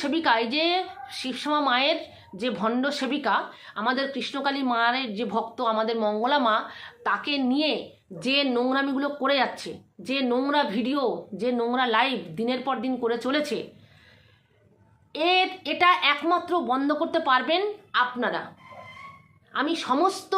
সেবিকা, এই যে শিবসমা মায়ের যে ভণ্ড সেবিকা, আমাদের কৃষ্ণকালী মায়ের যে ভক্ত, আমাদের মঙ্গলা মা, তাকে নিয়ে যে নোংরামিগুলো করে যাচ্ছে, যে নোংরা ভিডিও, যে নোংরা লাইভ দিনের পর দিন করে চলেছে, এর, এটা একমাত্র বন্ধ করতে পারবেন আপনারা। আমি সমস্ত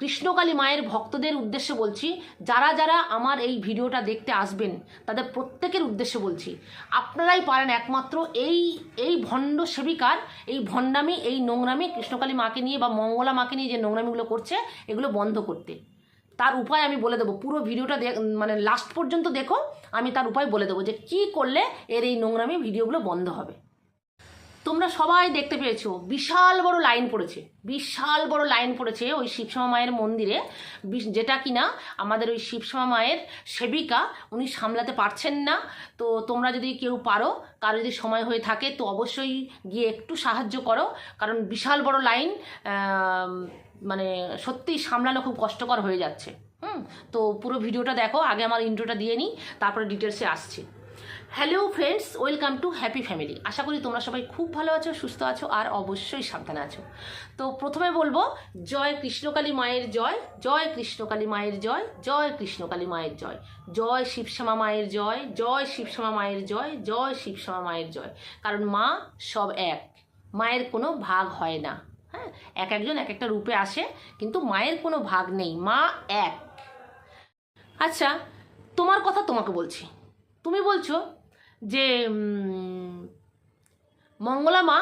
কৃষ্ণকালী মায়ের ভক্তদের উদ্দেশ্যে বলছি, যারা যারা আমার এই ভিডিওটা দেখতে আসবেন, তাদের প্রত্যেকের উদ্দেশ্যে বলছি, আপনারাই পারেন একমাত্র এই এই ভণ্ড সেবিকার, এই ভণ্ডামি, এই নোংরামি কৃষ্ণকালী মাকে নিয়ে বা মঙ্গলা মাকে নিয়ে যে নোংরামিগুলো করছে, এগুলো বন্ধ করতে। তার উপায় আমি বলে দেবো। পুরো ভিডিওটা মানে লাস্ট পর্যন্ত দেখো, আমি তার উপায় বলে দেবো যে কি করলে এর এই নোংরামি ভিডিওগুলো বন্ধ হবে। তোমরা সবাই দেখতে পেয়েছ, বিশাল বড় লাইন পড়েছে, বিশাল বড় লাইন পড়েছে ওই শিবসমা মায়ের মন্দিরে। যেটা কিনা আমাদের ওই শিবসমা মায়ের সেবিকা, উনি সামলাতে পারছেন না। তো তোমরা যদি কেউ পারো, কারও যদি সময় হয়ে থাকে, তো অবশ্যই গিয়ে একটু সাহায্য করো। কারণ বিশাল বড় লাইন মানে সত্যিই সামলানো খুব কষ্টকর হয়ে যাচ্ছে। হুম, তো পুরো ভিডিওটা দেখো, আগে আমার ইন্ট্রোটা দিয়ে নিই, তারপরে ডিটেলসে আসছি। Hello friends welcome to Happy Family আশা করি তোমরা সবাই খুব ভালো আছো, সুস্থ আছো, আর অবশ্যই সাবধানে আছো। তো প্রথমে বলব, জয় কৃষ্ণকালী মায়ের জয় জয় কৃষ্ণকালী মায়ের জয় জয় কৃষ্ণকালী মায়ের জয়। জয় শিবশ্যামা মায়ের জয় জয় শিবশ্যামা মায়ের জয় জয় শিবশ্যামা মায়ের জয়। কারণ মা সব এক। মায়ের কোনো ভাগ হয় না। হ্যাঁ এক একজন এক একটা রূপে আসে, কিন্তু মায়ের কোনো ভাগ নেই। মা এক। আচ্ছা তোমার কথা তোমাকে বলছি। তুমি বলছো যে মঙ্গলা মা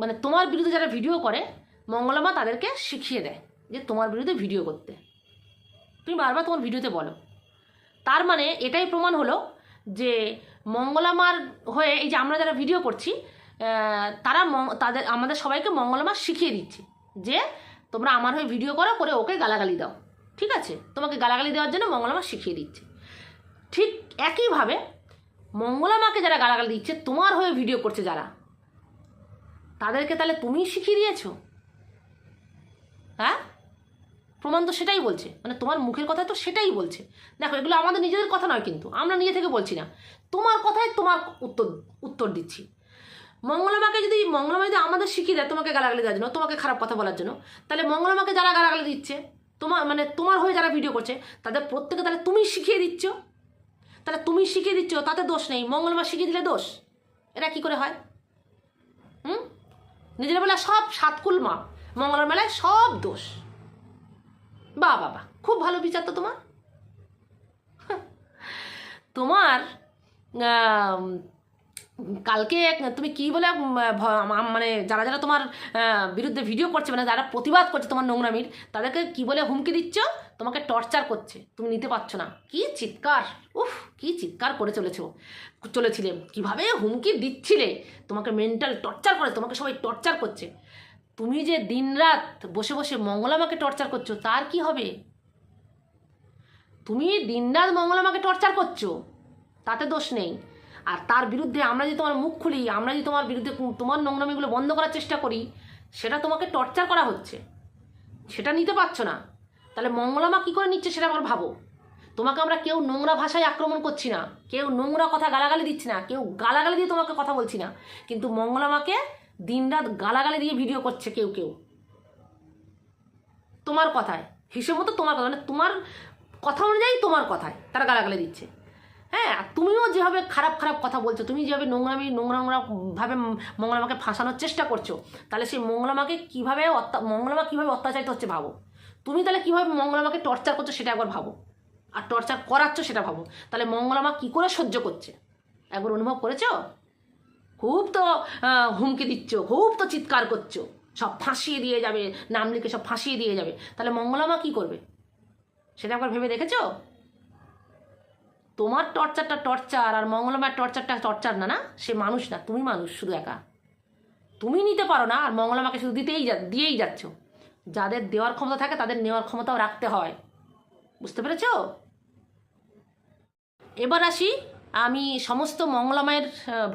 মানে তোমার বিরুদ্ধে যারা ভিডিও করে, মঙ্গলা মা তাদেরকে শিখিয়ে দেয় যে তোমার বিরুদ্ধে ভিডিও করতে। তুমি বারবার তোমার ভিডিওতে বলো। তার মানে এটাই প্রমাণ হলো যে মঙ্গলা মার হয়ে এই যে আমরা যারা ভিডিও করছি তারা তাদের, আমাদের সবাইকে মঙ্গলা মা শিখিয়ে দিচ্ছে যে তোমরা আমার হয়ে ভিডিও করো, করে ওকে গালাগালি দাও। ঠিক আছে? তোমাকে গালাগালি দেওয়ার জন্য মঙ্গলা মা শিখিয়ে দিচ্ছে। ঠিক একইভাবে মঙ্গলা মাকে যারা গালাগালি দিচ্ছে, তোমার হয়ে ভিডিও করছে যারা, তাদেরকে তাহলে তুমিই শিখিয়ে দিয়েছ? হ্যাঁ? প্রমাণ তো সেটাই বলছে। মানে তোমার মুখের কথা তো সেটাই বলছে। দেখো, এগুলো আমাদের নিজেদের কথা নয় কিন্তু, আমরা নিজে থেকে বলছি না। তোমার কথাই তোমার উত্তর উত্তর দিচ্ছি। মঙ্গলমাকে যদি মঙ্গলমা যদি আমাদের শিখিয়ে দেয় তোমাকে গালাগালি দেওয়ার জন্য, তোমাকে খারাপ কথা বলার জন্য, তাহলে মঙ্গলমাকে যারা গালাগালি দিচ্ছে তোমার মানে তোমার হয়ে যারা ভিডিও করছে, তাদের প্রত্যেকে তাহলে তুমি শিখিয়ে দিচ্ছ? তাহলে তুমি শিখিয়ে দিচ্ছ তাতে দোষ নেই। মঙ্গলবার শিখিয়ে দিলে দোষ। এটা কি করে হয়? হুম? নিজের বেলা সব সাতকুল মা মঙ্গলের মেলায় সব দোষ। বা বাবা খুব ভালো বিচার তো তোমার। তোমার আম, কালকে তুমি কি বলে মানে যারা যারা তোমার বিরুদ্ধে ভিডিও করছে মানে যারা প্রতিবাদ করছে তোমার নোংরামির, তাদেরকে কি বলে হুমকি দিচ্ছ? তোমাকে টর্চার করছে। তুমি নিতে পারছ না। কি চিৎকার? উফ, কি চিৎকার করে চলেছো, চলেছিলে। কীভাবে হুমকি দিচ্ছিলে? তোমাকে মেন্টাল টর্চার করে, তোমাকে সবাই টর্চার করছে। তুমি যে দিনরাত বসে বসে মঙ্গলামাকে টর্চার করছ, তার কি হবে? তুমি দিনরাত মঙ্গলামাকে টর্চার করছ, তাতে দোষ নেই। আর তার বিরুদ্ধে আমরা যদি তোমার মুখ খুলি, আমরা যদি তোমার বিরুদ্ধে তোমার নোংরামিগুলো বন্ধ করার চেষ্টা করি, সেটা তোমাকে টর্চার করা হচ্ছে। সেটা নিতে পারছ না। তাহলে মঙ্গলামা কী করে নিচ্ছে সেটা আবার ভাবো। তোমাকে আমরা কেউ নোংরা ভাষায় আক্রমণ করছি না, কেউ নোংরা কথা গালাগালি দিচ্ছি না, কেউ গালাগালি দিয়ে তোমাকে কথা বলছি না। কিন্তু মঙ্গলামাকে দিনরাত গালাগালি দিয়ে ভিডিও করছে কেউ কেউ। তোমার কথায়, হিসেব মতো তোমার কথা মানে তোমার কথা অনুযায়ী তোমার কথায় তারা গালাগালি দিচ্ছে। হ্যাঁ তুমিও যেভাবে খারাপ খারাপ কথা বলছো, তুমি যেভাবে নোংরামি নোংরা নোংরা ভাবে মঙ্গলামাকে ফাঁসানোর চেষ্টা করছ, তাহলে সেই মঙ্গলামাকে কীভাবে মঙ্গলামা কীভাবে অত্যাচারিত হচ্ছে ভাবো। তুমি তাহলে কীভাবে মঙ্গলামাকে টর্চার করছ সেটা একবার ভাবো, আর টর্চার করাচ্ছ সেটা ভাবো। তাহলে মঙ্গলামা কী করে সহ্য করছে? একবার অনুভব করেছ? খুব তো হুমকি দিচ্ছ, খুব তো চিৎকার করছ, সব ফাঁসিয়ে দিয়ে যাবে, নাম লিখে সব ফাঁসিয়ে দিয়ে যাবে, তাহলে মঙ্গলামা কি করবে? সেটা একবার ভেবে দেখেছ? তোমার টর্চারটা টর্চার আর মঙ্গলমার টর্চারটা টর্চার না না? সে মানুষ না, তুমি মানুষ শুধু একা। তুমি নিতে পারো না আর মঙ্গলমাকে শুধু দিতেই যা দিয়েই যাচ্ছ। যাদের দেওয়ার ক্ষমতা থাকে তাদের নেওয়ার ক্ষমতাও রাখতে হয়। বুঝতে পেরেছ? এবার আসি আমি সমস্ত মঙ্গলামায়ের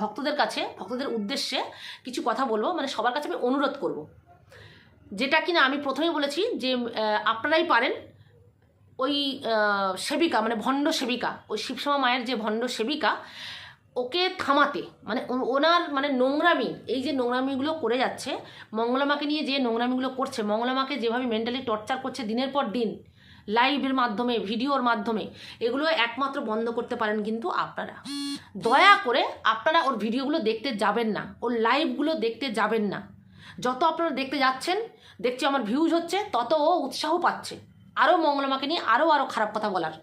ভক্তদের কাছে, ভক্তদের উদ্দেশ্যে কিছু কথা বলব। মানে সবার কাছে আমি অনুরোধ করব। যেটা কিনা আমি প্রথমেই বলেছি যে আপনারাই পারেন। ওই সেবিকা মানে ভণ্ড সেবিকা, ওই শিবসমা মায়ের যে ভণ্ড সেবিকা, ওকে থামাতে মানে ওনার মানে নোংরামি, এই যে নোংরামিগুলো করে যাচ্ছে, মঙ্গলামাকে নিয়ে যে নোংরামিগুলো করছে, মঙ্গলামাকে যেভাবে মেন্টালি টর্চার করছে দিনের পর দিন লাইভের মাধ্যমে ভিডিওর মাধ্যমে, এগুলো একমাত্র বন্ধ করতে পারেন কিন্তু আপনারা। দয়া করে আপনারা ওর ভিডিওগুলো দেখতে যাবেন না, ওর লাইভগুলো দেখতে যাবেন না। যত আপনারা দেখতে যাচ্ছেন, দেখছি আমার ভিউজ হচ্ছে, তত ও উৎসাহ পাচ্ছে। আরও মঙ্গলমাকে নিয়ে আরও আরও খারাপ কথা বলার।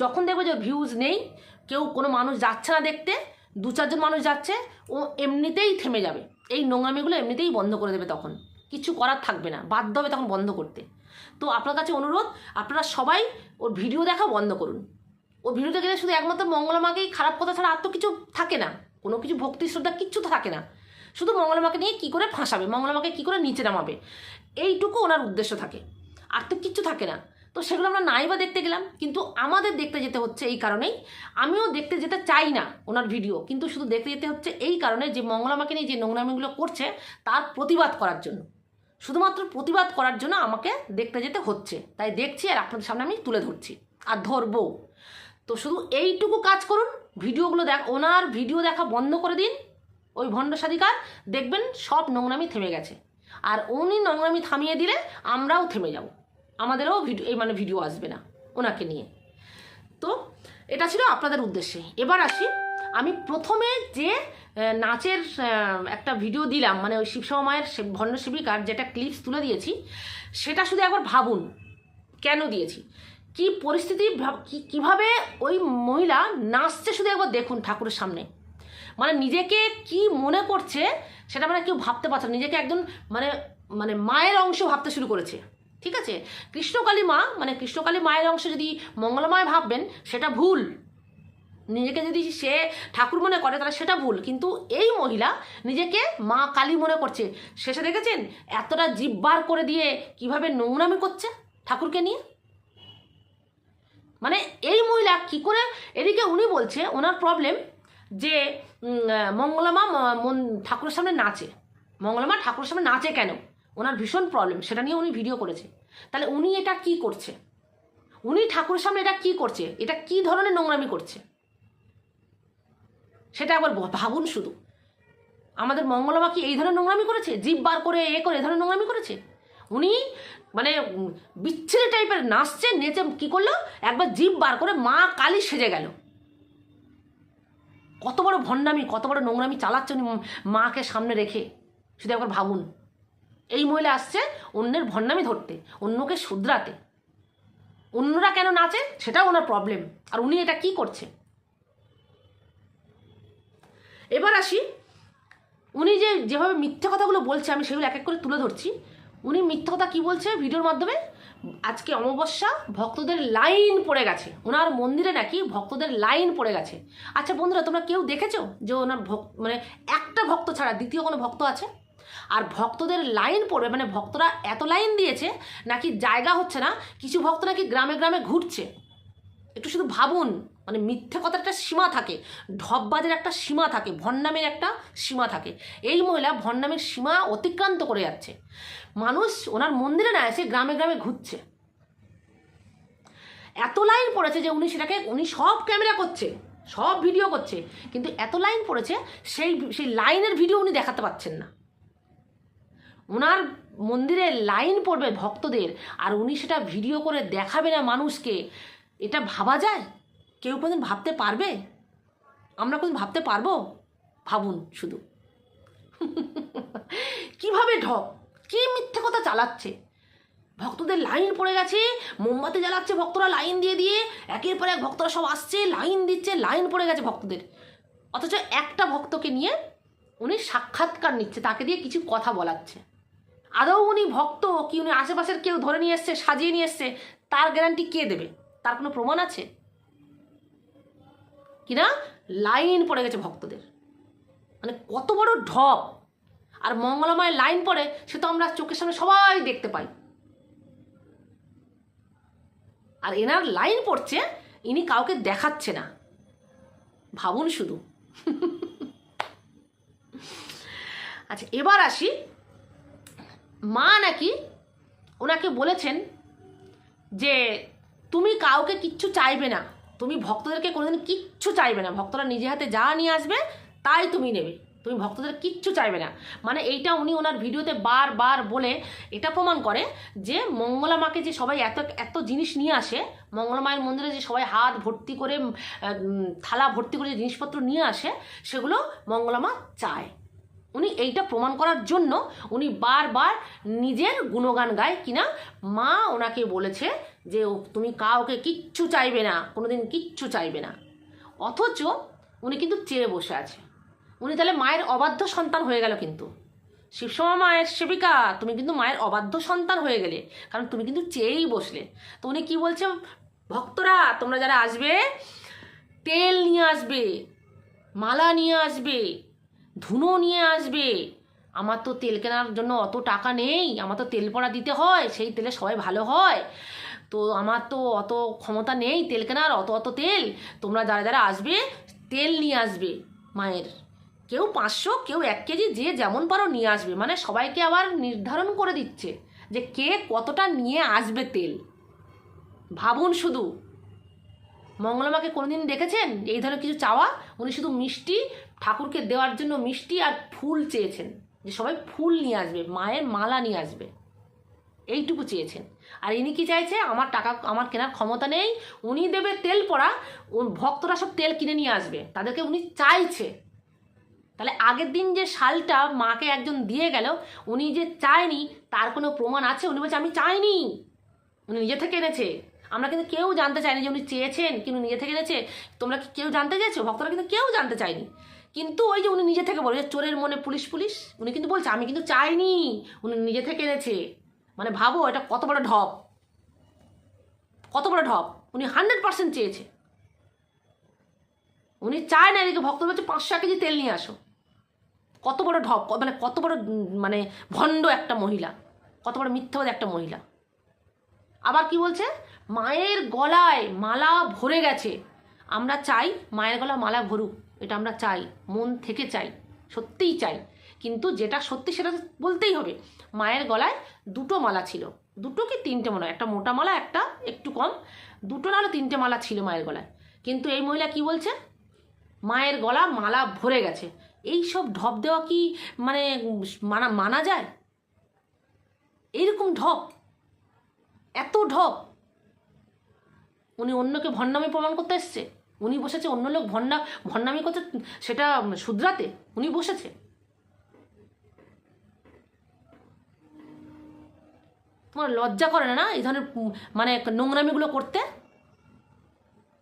যখন দেখবে যে ভিউজ নেই, কেউ কোনো মানুষ যাচ্ছে না দেখতে, দু চারজন মানুষ যাচ্ছে, ও এমনিতেই থেমে যাবে। এই নোংরামিগুলো এমনিতেই বন্ধ করে দেবে তখন। কিছু করার থাকবে না, বাধ্য হবে তখন বন্ধ করতে। তো আপনার কাছে অনুরোধ, আপনারা সবাই ওর ভিডিও দেখা বন্ধ করুন। ও ভিডিওতে গেলে শুধু একমাত্র মঙ্গলমাকেই খারাপ কথা ছাড়া আর তো কিছু থাকে না। কোনো কিছু ভক্তি, শ্রদ্ধা কিচ্ছু থাকে না। শুধু মঙ্গলমাকে নিয়ে কী করে ফাঁসাবে? মঙ্গলমাকে কী করে নিচে নামাবে? এইটুকু ওনার উদ্দেশ্য থাকে। আর তো কিচ্ছু থাকে না। তো সেগুলো আমরা নাই বা দেখতে গেলাম, কিন্তু আমাদের দেখতে যেতে হচ্ছে এই কারণেই। আমিও দেখতে যেতে চাই না ওনার ভিডিও, কিন্তু শুধু দেখতে যেতে হচ্ছে এই কারণে যে মঙ্গলামাকে নিয়ে যে নোংরামিগুলো করছে, তার প্রতিবাদ করার জন্য। শুধুমাত্র প্রতিবাদ করার জন্য আমাকে দেখতে যেতে হচ্ছে। তাই দেখছি আর আপনাদের সামনে আমি তুলে ধরছি। আর ধরবো। তো শুধু এইটুকু কাজ করুন, ভিডিওগুলো দেখ, ওনার ভিডিও দেখা বন্ধ করে দিন, ওই ভণ্ড সাধিকার, দেখবেন সব নোংরামি থেমে গেছে। আর উনি নোংরামি থামিয়ে দিলে আমরাও থেমে যাব। আমাদেরও ভিডিও মানে ভিডিও আসবে না ওনাকে নিয়ে। তো এটা ছিল আপনাদের উদ্দেশ্যে। এবার আসি, আমি প্রথমে যে নাচের একটা ভিডিও দিলাম মানে ওই শিবসভা মায়ের সে- ভণ্ড শিবিকার যেটা ক্লিপস তুলে দিয়েছি, সেটা শুধু একবার ভাবুন, কেন দিয়েছি? কি পরিস্থিতি কীভাবে ওই মহিলা নাচছে শুধু একবার দেখুন ঠাকুরের সামনে। মানে নিজেকে কি মনে করছে, সেটা মানে কেউ ভাবতে পারছে নিজেকে একজন মানে মানে মায়ের অংশ ভাবতে শুরু করেছে। ঠিক আছে? কৃষ্ণকালী মা মানে কৃষ্ণকালী মায়ের অংশ যদি মঙ্গলময় ভাববেন, সেটা ভুল। নিজেকে যদি সে ঠাকুর মনে করে, তাহলে সেটা ভুল। কিন্তু এই মহিলা নিজেকে মা কালী মনে করছে। শেষে দেখেছেন? এতটা জিব্বার করে দিয়ে কীভাবে নোংরামি করছে ঠাকুরকে নিয়ে? মানে এই মহিলা কি করে, এদিকে উনি বলছে, ওনার প্রবলেম যে মঙ্গলামা ঠাকুরের সামনে নাচে। মঙ্গলামা ঠাকুরের সামনে নাচে কেন? ওনার ভীষণ প্রবলেম সেটা নিয়ে উনি ভিডিও করেছে। তাহলে উনি এটা কি করছে? উনি ঠাকুরের সামনে এটা কি করছে? এটা কি ধরনের নোংরামি করছে? সেটা একবার ভাবুন শুধু। আমাদের মঙ্গলমা কি এই ধরনের নোংরামি করেছে? জিভ বার করে এ করে এ ধরনের নোংরামি করেছে? উনি মানে বিচ্ছিরি টাইপের নাচছে, নেচে কি করল? একবার জিভ বার করে মা কালী সেজে গেল। কত বড় ভণ্ডামি, কত বড় নোংরামি চালাচ্ছে উনি মাকে সামনে রেখে। শুধু একবার ভাবুন। এই মহিলা আসছে অন্যের ভণ্ডামি ধরতে, অন্যকে শুধরাতে। অন্যরা কেন নাচে সেটাও ওনার প্রবলেম আর উনি এটা কি করছে এবার আসি, উনি যে যেভাবে মিথ্যে কথাগুলো বলছে, আমি সেগুলো এক এক করে তুলে ধরছি। উনি মিথ্যে কথা কী বলছে ভিডিওর মাধ্যমে? আজকে অমাবস্যা, ভক্তদের লাইন পড়ে গেছে। ওনার মন্দিরে নাকি ভক্তদের লাইন পড়ে গেছে। আচ্ছা বন্ধুরা, তোমরা কেউ দেখেছ যে ওনার ভক্ত মানে একটা ভক্ত ছাড়া দ্বিতীয় কোনো ভক্ত আছে? আর ভক্তদের লাইন পড়বে মানে ভক্তরা এত লাইন দিয়েছে, নাকি জায়গা হচ্ছে না, কিছু ভক্ত নাকি গ্রামে গ্রামে ঘুরছে? একটু শুধু ভাবুন মানে মিথ্যে কথার একটা সীমা থাকে, ঢপবাজের একটা সীমা থাকে, ভণ্ডামের একটা সীমা থাকে। এই মহিলা ভণ্ডামের সীমা অতিক্রান্ত করে যাচ্ছে। মানুষ ওনার মন্দিরে না এসে গ্রামে গ্রামে ঘুরছে। এত লাইন পড়েছে যে উনি সেটাকে, উনি সব ক্যামেরা করছে, সব ভিডিও করছে, কিন্তু এত লাইন পড়েছে, সেই সেই লাইনের ভিডিও উনি দেখাতে পাচ্ছেন না। ওনার মন্দিরে লাইন পড়বে ভক্তদের, আর উনি সেটা ভিডিও করে দেখাবে না মানুষকে। এটা ভাবা যায়? কেউ কোনোদিন ভাবতে পারবে? আমরা কোনোদিন ভাবতে পারব? ভাবুন শুধু। কীভাবে ঢপ? কি মিথ্যে কথা চালাচ্ছে? ভক্তদের লাইন পড়ে গেছে, মোমবাতি জ্বালাচ্ছে ভক্তরা লাইন দিয়ে দিয়ে, একের পর এক ভক্তরা সব আসছে, লাইন দিচ্ছে, লাইন পড়ে গেছে ভক্তদের। অথচ একটা ভক্তকে নিয়ে উনি সাক্ষাৎকার নিচ্ছে, তাকে দিয়ে কিছু কথা বলাচ্ছে। আদৌ উনি ভক্ত কি উনি আশেপাশের কেউ ধরে নিয়ে এসছে, সাজিয়ে নিয়ে এসছে, তার গ্যারান্টি কে দেবে? তার কোনো প্রমাণ আছে? কিনা লাইন পড়ে গেছে ভক্তদের। মানে কত বড় ঢপ। আর মঙ্গলময় লাইন পড়ে, সে তো আমরা চোখের সামনে সবাই দেখতে পাই। আর এনার লাইন পড়ছে, ইনি কাউকে দেখাচ্ছে না। ভাবুন শুধু। আচ্ছা এবার আসি মা নাকি ওনাকে বলেছেন যে তুমি কাউকে কিচ্ছু চাইবে না। তুমি ভক্তদেরকে কোনোদিন কিচ্ছু চাইবে না। ভক্তরা নিজে হাতে যা নিয়ে আসবে, তাই তুমি নেবে। তুমি ভক্তদের কিচ্ছু চাইবে না। মানে এইটা উনি ওনার ভিডিওতে বারবার বলে এটা প্রমাণ করে যে মঙ্গলা মাকে যে সবাই এত এত জিনিস নিয়ে আসে, মঙ্গলা মায়ের মন্দিরে যে সবাই হাত ভর্তি করে থালা ভর্তি করে যে জিনিসপত্র নিয়ে আসে, সেগুলো মঙ্গলা মা চায়। উনি এইটা প্রমাণ করার জন্য উনি বারবার নিজের গুণগান গায় কিনা মা ওনাকে বলেছে যে তুমি কাউকে কিচ্ছু চাইবে না, কোনোদিন কিচ্ছু চাইবে না। অথচ উনি কিন্তু চেয়ে বসে আছে। উনি তাহলে মায়ের অবাধ্য সন্তান হয়ে গেল কিন্তু। শিবসমা মায়ের সেবিকা, তুমি কিন্তু মায়ের অবাধ্য সন্তান হয়ে গেলে, কারণ তুমি কিন্তু চেয়েই বসলে। তো উনি কী বলছে, ভক্তরা, তোমরা যারা আসবে, তেল নিয়ে আসবে, মালা নিয়ে আসবে ধুনো নিয়ে আসবে। আমার তো তেল কেনার জন্য অত টাকা নেই। আমার তো তেল পড়া দিতে হয়, সেই তেলে সবাই ভালো হয়। তো আমার তো অত ক্ষমতা নেই তেল কেনার, অত অত তেল। তোমরা যারা যারা আসবে, তেল নিয়ে আসবে মায়ের। কেউ পাঁচশো, কেউ এক কেজি, যে যেমন পারো নিয়ে আসবে। মানে সবাইকে আবার নির্ধারণ করে দিচ্ছে যে কে কতটা নিয়ে আসবে তেল। ভাবুন শুধু। মঙ্গলমাকে কোনোদিন দেখেছেন? এই ধরনের কিছু চাওয়া? উনি শুধু মিষ্টি ঠাকুরকে দেওয়ার জন্য মিষ্টি আর ফুল চেয়েছেন। যে সবাই ফুল নিয়ে আসবে, মায়ের মালা নিয়ে আসবে। এইটুকু চেয়েছেন। আর ইনি কি চাইছে? আমার টাকা, আমার কেনার ক্ষমতা নেই, উনি দেবে তেল পড়া ভক্তরা সব তেল কিনে নিয়ে আসবে। তাদেরকে উনি চাইছে। তাহলে আগের দিন যে শালটা মাকে একজন দিয়ে গেল, উনি যে চায়নি, তার কোনো প্রমাণ আছে? উনি বলছে, আমি চাইনি। উনি নিজে থেকে এনেছে। আমরা কিন্তু কেউ জানতে চাইনি যে উনি চেয়েছেন, কিন্তু নিজে থেকে এনেছে। তোমরা কি কেউ জানতে চাইছো ভক্তরা কিন্তু কেউ জানতে চায়নি। কিন্তু ওই যে উনি নিজে থেকে বলে যে চোরের মনে পুলিশ পুলিশ? উনি কিন্তু বলছে, আমি কিন্তু চাইনি। উনি নিজে থেকে এনেছে। মানে ভাবো, এটা কত বড় ঢপ। কত বড় ঢপ। উনি হান্ড্রেড পার্সেন্ট চেয়েছে। উনি চায় না এদিকে ভক্ত বলছে, পাঁচশো এক কেজি তেল নিয়ে আসো। কত বড় ঢপ মানে কত বড় মানে ভণ্ড একটা মহিলা। কত বড় মিথ্যাবাদ একটা মহিলা। আবার কি বলছে? মায়ের গলায় মালা ভরে গেছে। আমরা চাই মায়ের গলা মালা ভরুক। এটা আমরা চাই, মন থেকে চাই, সত্যিই চাই। কিন্তু যেটা সত্যি সেটা বলতেই হবে। মায়ের গলায় দুটো মালা ছিল। দুটো কি তিনটে মালা একটা মোটা মালা, একটা একটু কম। দুটো নাহলে তিনটে মালা ছিল মায়ের গলায়। কিন্তু এই মহিলা কি বলছে? মায়ের গলা মালা ভরে গেছে। এই সব ঢপ দেওয়া কি মানে মানা মানা যায়? এইরকম ঢপ? এত ঢপ? উনি অন্যকে ভণ্ডামে প্রমাণ করতে এসছে? উনি বসেছে, অন্য লোক ভণ্ডা, ভণ্ডামি করতে সেটা শুধরাতে? উনি বসেছে? তোমার লজ্জা করে না এই ধরনের মানে নোংরামিগুলো করতে?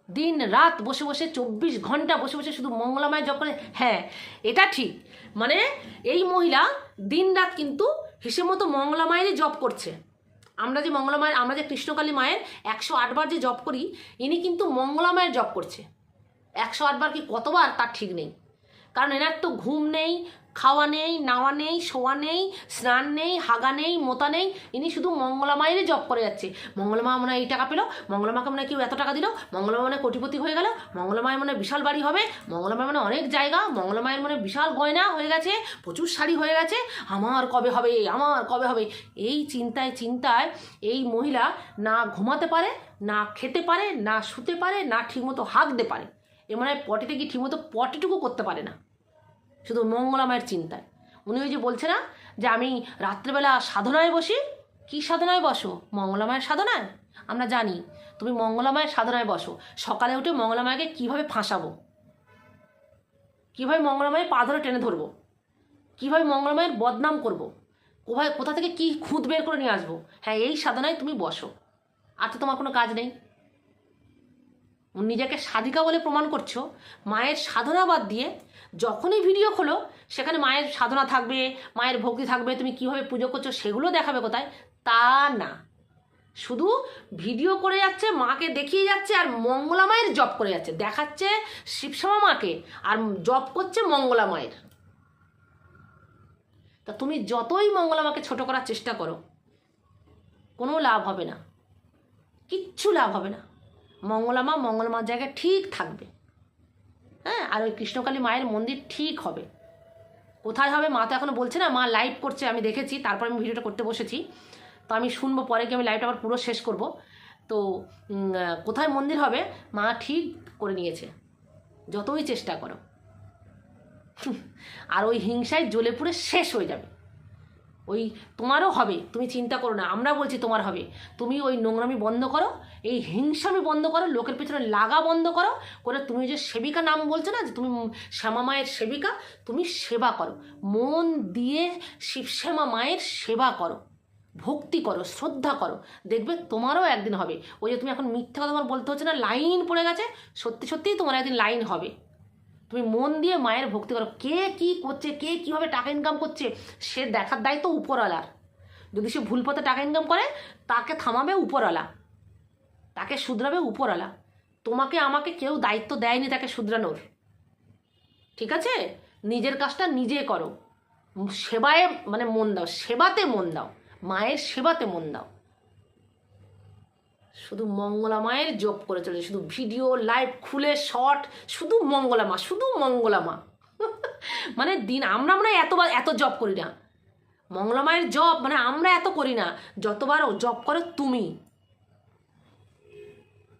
দিন রাত বসে বসে, চব্বিশ ঘণ্টা বসে বসে শুধু মঙ্গলামায় করে। হ্যাঁ এটা ঠিক। মানে এই মহিলা দিন রাত কিন্তু হিসেব মতো মঙ্গলা মায়েরই জপ করছে। আমরা যে মঙ্গলামায়ের আমরা যে কৃষ্ণকালী মায়ের একশো আটবার যে জপ করি, ইনি কিন্তু মঙ্গলা মায়ের জপ করছে। একশো আটবার কি কতবার? তার ঠিক নেই। কারণ এনার তো ঘুম নেই খাওয়া নেই, নাওয়া নেই, শোয়া নেই, স্নান নেই, হাগা নেই, মোতা নেই, ইনি শুধু মঙ্গলা মায়েরই জব করে যাচ্ছে। মঙ্গলা মা মনে এই টাকা পেল, মঙ্গলা মাকে মনে কেউ এত টাকা দিল, মঙ্গলা মা মানে কোটিপতি হয়ে গেল, মঙ্গলা মায়ের মনে বিশাল বাড়ি হবে, মঙ্গলা মায়ের মানে অনেক জায়গা, মঙ্গলা মায়ের মনে বিশাল গয়না হয়ে গেছে, প্রচুর শাড়ি হয়ে গেছে, আমার কবে হবে, আমার কবে হবে? এই চিন্তায় চিন্তায় এই মহিলা না ঘুমাতে পারে, না খেতে পারে, না শুতে পারে, না ঠিকমতো হাঁকতে পারে। এ মনে পটিতে কি ঠিকমতো পটিটুকু করতে পারে না। শুধু মঙ্গলামায়ের চিন্তায়। উনি ওই যে বলছে না যে আমি রাত্রেবেলা সাধনায় বসি? কি সাধনায় বসো? মঙ্গলামায়ের সাধনায়? আমরা জানি, তুমি মঙ্গলামায়ের সাধনায় বসো। সকালে উঠে মঙ্গলামায়কে কীভাবে ফাঁসাবো? কীভাবে মঙ্গলামায়ের পা ধরে টেনে ধরবো? কীভাবে মঙ্গলামায়ের বদনাম করব। কোথায় কোথা থেকে কি খুঁত বের করে নিয়ে আসব? হ্যাঁ এই সাধনায় তুমি বসো। আর তো তোমার কোনো কাজ নেই। নিজেকে সাধিকা বলে প্রমাণ করছ। মায়ের সাধনা বাদ দিয়ে যখনই ভিডিও খোলো, সেখানে মায়ের সাধনা থাকবে, মায়ের ভক্তি থাকবে, তুমি কীভাবে পুজো করছ সেগুলো দেখাবে কোথায়? তা না। শুধু ভিডিও করে যাচ্ছে, মাকে দেখিয়ে যাচ্ছে, আর মঙ্গলা মায়ের জব করে যাচ্ছে। দেখাচ্ছে শিবশ্যামা মাকে, আর জব করছে মঙ্গলা মায়ের। তা তুমি যতই মঙ্গলা মাকে ছোট করার চেষ্টা করো, কোনো লাভ হবে না। কিচ্ছু লাভ হবে না। মঙ্গলামা মঙ্গলমার জায়গায় ঠিক থাকবে। হ্যাঁ আর ওই কৃষ্ণকালী মায়ের মন্দির ঠিক হবে। কোথায় হবে মা তো এখনও বলছে না, মা লাইভ করছে, আমি দেখেছি, তারপর আমি ভিডিওটা করতে বসেছি। তো আমি শুনব, পরে কি আমি লাইভটা আবার পুরো শেষ করব। তো কোথায় মন্দির হবে, মা ঠিক করে নিয়েছে। যতই চেষ্টা করো। আর ওই হিংসায় জ্বলে পুড়ে শেষ হয়ে যাবে। ওই তোমারও হবে, তুমি চিন্তা করো না, আমরা বলছি তোমার হবে। তুমি ওই নোংরামি বন্ধ করো এই হিংসামি বন্ধ করো, লোকের পেছনে লাগা বন্ধ করো, করে তুমি যে সেবিকা নাম বলছো না, যে তুমি শ্যামা মায়ের সেবিকা, তুমি সেবা করো। মন দিয়ে শিব শ্যামা মায়ের সেবা করো, ভক্তি করো, শ্রদ্ধা করো। দেখবে তোমারও একদিন হবে। ওই যে তুমি এখন মিথ্যা কথা তোমার বলতে হচ্ছে না, লাইন পড়ে গেছে, সত্যি সত্যিই তোমার একদিন লাইন হবে। তুমি মন দিয়ে মায়ের ভক্তি করো। কে কি করছে, কে কীভাবে টাকা ইনকাম করছে, সে দেখার দায়িত্ব উপরওয়ালার। যদি সে ভুল পথে টাকা ইনকাম করে, তাকে থামাবে উপরওয়ালা। তাকে শুধরাবে উপরওয়ালা। তোমাকে আমাকে কেউ দায়িত্ব দেয়নি তাকে শুধরানোর। ঠিক আছে? নিজের কাজটা নিজে করো। সেবায় মানে মন দাও, সেবাতে মন দাও, মায়ের সেবাতে মন দাও। শুধু মঙ্গলা মায়ের জপ করে চলেছে, শুধু ভিডিও, লাইভ, খুলে, শর্ট, শুধু মঙ্গলা মা, শুধু মঙ্গলা মা। মানে দিন, আমরা আমরা এতবার এত জব করি না। মঙ্গলা মায়ের জব মানে আমরা এত করি না, যতবার জব করো তুমি।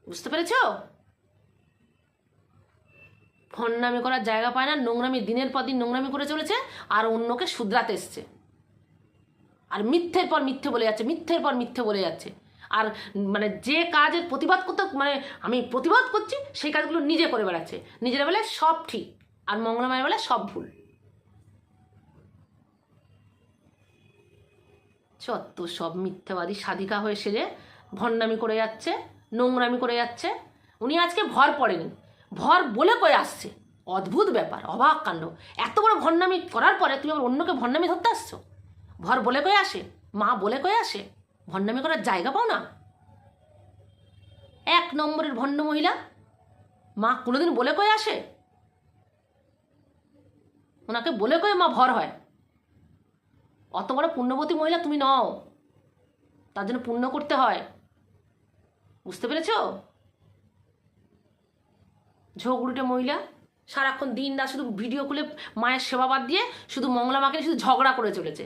বুঝতে পেরেছ? ফন্নামি করার জায়গা পায় না, নোংরামি দিনের পর দিন নোংরামি করে চলেছে, আর অন্যকে শুধরাতে এসছে। আর মিথ্যের পর মিথ্যে বলে যাচ্ছে, মিথ্যের পর মিথ্যে বলে যাচ্ছে। আর মানে যে কাজের প্রতিবাদ করতে মানে আমি প্রতিবাদ করছি, সেই কাজগুলো নিজে করে বেড়াচ্ছে। নিজের বেলায় সব ঠিক, আর মঙ্গলমায়ের বেলায় সব ভুল। চত্ব সব মিথ্যাবাদী সাধিকা হয়ে সেজে ভণ্ডামি করে যাচ্ছে। নোংরামি করে যাচ্ছে। উনি আজকে ভর পড়েনি। ভর বলে কয়ে আসছে। অদ্ভুত ব্যাপার, অবাক কাণ্ড। এত বড় ভণ্ডামি করার পরে তুমি আবার অন্যকে ভণ্ডামি ধরতে আসছো? ভর বলে কয়ে আসে? মা বলে কয়ে আসে? ভণ্ডামি করার জায়গা পাও না? এক নম্বরের ভণ্ড মহিলা? মা কোনোদিন বলে কয়ে আসে? ওনাকে বলে কয়ে মা ভর হয়। অত বড় পুণ্যবতী মহিলা তুমি নও। তার জন্য পুণ্য করতে হয়। বুঝতে পেরেছ? ঝগড়ুটে মহিলা, সারাক্ষণ দিন রাত শুধু ভিডিও খুলে মায়ের সেবা বাদ দিয়ে শুধু মঙ্গলা মাকে শুধু ঝগড়া করে চলেছে।